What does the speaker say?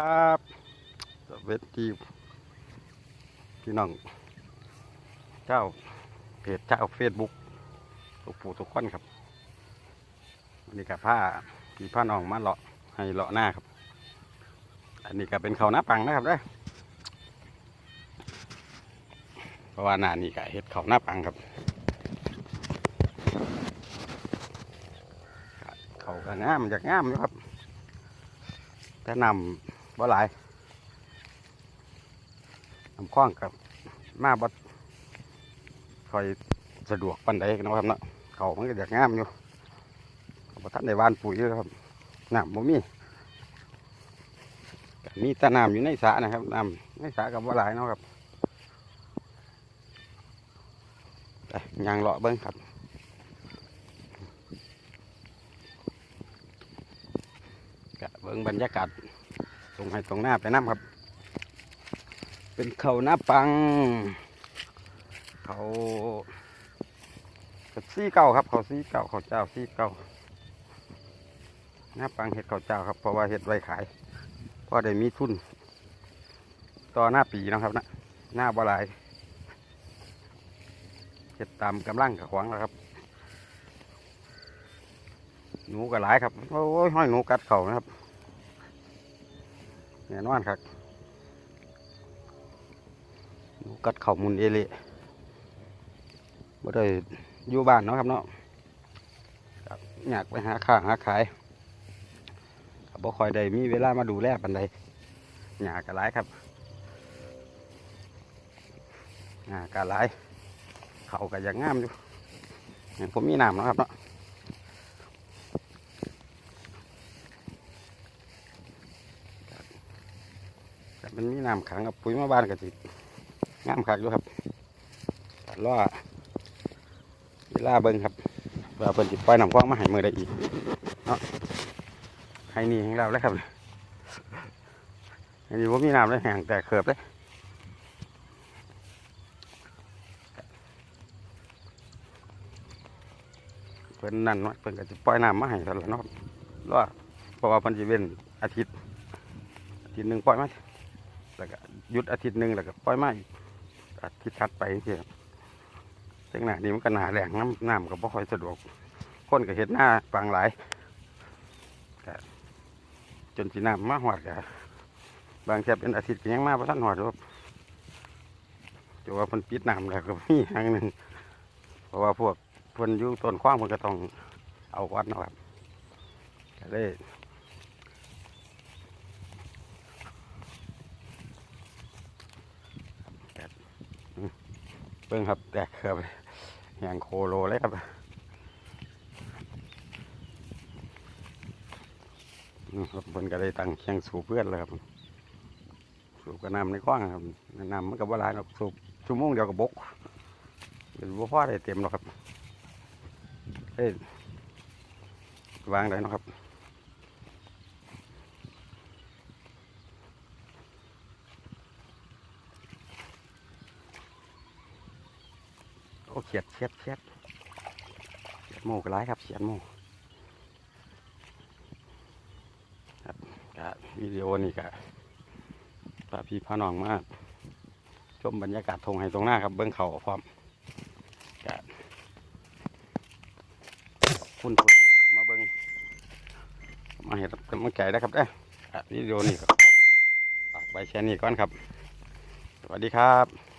ครับสวัสดีพี่น้อง เจ้าเพจเจ้าเฟซบุ๊กทุกผู้ทุกคนครับวันนี้กับผ้าพี่ผ้าน้องมาเลาะให้เลาะหน้าครับ อันนี้ก็เป็นเขาหน้าปังนะครับเด้เพราะว่าหน้านี่ก็เห็ดเขาหน้าปังครับ เขาก็งามอยากงามอยู่ครับแต่นำ บ่หลายนำคล้องกับมาบ่คอยสะดวกปันใดนะครับเนาะเขามันก็อยากงามอยู่เขาบ่ทันได้านปุ๋ยอยู่ครับน้ำบ่มีมีต่น้ำอยู่ในสระนะครับน้ำในสระกับบ่หลายเนาะครับไปยางเลาะเบิ้งครับกะเบิ่งบรรยากาศ ตรงให้ตรงหน้าไปน้ำครับ เป็นเขาหน้าปัง เขาซี่เก่าครับ เขาซี่เก่าเขาเจ้าซี่เก่าหน้าปังเห็ดเขาเจ้าครับเพราะว่าเห็ดไว้ขายเพราะได้มีทุนต่อหน้าปีนะครับนะหน้าบลายเห็ดตามกำลังกับขวางแล้วครับหนูก็หลายครับโอ้ยห้อยหนูกัดเข่านะครับ แน่นอนครับหนูกัดเข่ามุนเอเละบ่ได้อยู่บ้านเนาะครับเนาะครับอยากไปหาข้างหาขายก็บ่ค่อยได้มีเวลามาดูแลปันใดหยาก็หลายครับหยาก็หลายเขาก็ยังงามอยู่เห็นผมมีน้ำเนาะครับเนาะ มันมีน้ำขังกับปุ๋ยมาบ้านก็สิงามคักอยู่ครับแล่อเวลาเบิ่งครับว่าเพิ่นสิปล่อยน้ำคลองมาให้มือได้อีกเนาะให้นี่ของเราเลยครับให้นี่ว่ามีน้ำเลยแห้งแต่เขือบเลยเพิ่นนั่นเนาะเพิ่นก็สิปล่อยน้ำมาให้ตลอดเนาะล่อเพราะว่าเพิ่นสิเว้นอาทิตย์อาทิตย์หนึ่งปล่อยมา แล้วก็หยุดอาทิตย์หนึ่งแล้วก็ปล่อยมาอีกอาทิตย์ถัดไปเที่ยจังหน้านี่มันก็หนาแรงน้ำน้ำก็บ่ค่อยสะดวก คนก็เห็ดหน้าปังหลายจนสีน้ำมาหอดก็บางแค่เป็นอาทิตย์ก็ยังมาเพราะท่านหอดครับจะว่าเพิ่นปิดน้ำแล้วก็มีทางหนึ่งเพราะว่าพวกพิ่นยู่งต้นขว้างเพิ่นก็ต้องเอาวัดนะครับก็เลย เบิ่งครับแตกเขือบแหงโคโลเลยครับครับเพิ่นก็ได้ตั้งเคียงสูบเพื่อนเลยครับ สูบกับน้ำในคว้างครับนำมันก็บ่หลายหรอกสูบชั่วโมงเดียวก็บกเป็นบ่พอได้เต็มหรอกครับเอ้ยวางได้นะครับ โอ้เขียดเขียดเขียดเขียดหมูก็ร้ายครับเขียดหมูครับก็วิดีโอนี่ก็พาพี่พาน้องมาชมบรรยากาศทงให้ตรงหน้าครับเบื้องเขาพร้อมก็ขอบคุณผู้ที่เขามาเบิ้งมาเห็นกำลังใจนะครับเด้ออะวิดีโอนี่ก็ฝากไว้แค่นี้ก่อนครับ สวัสดีครับ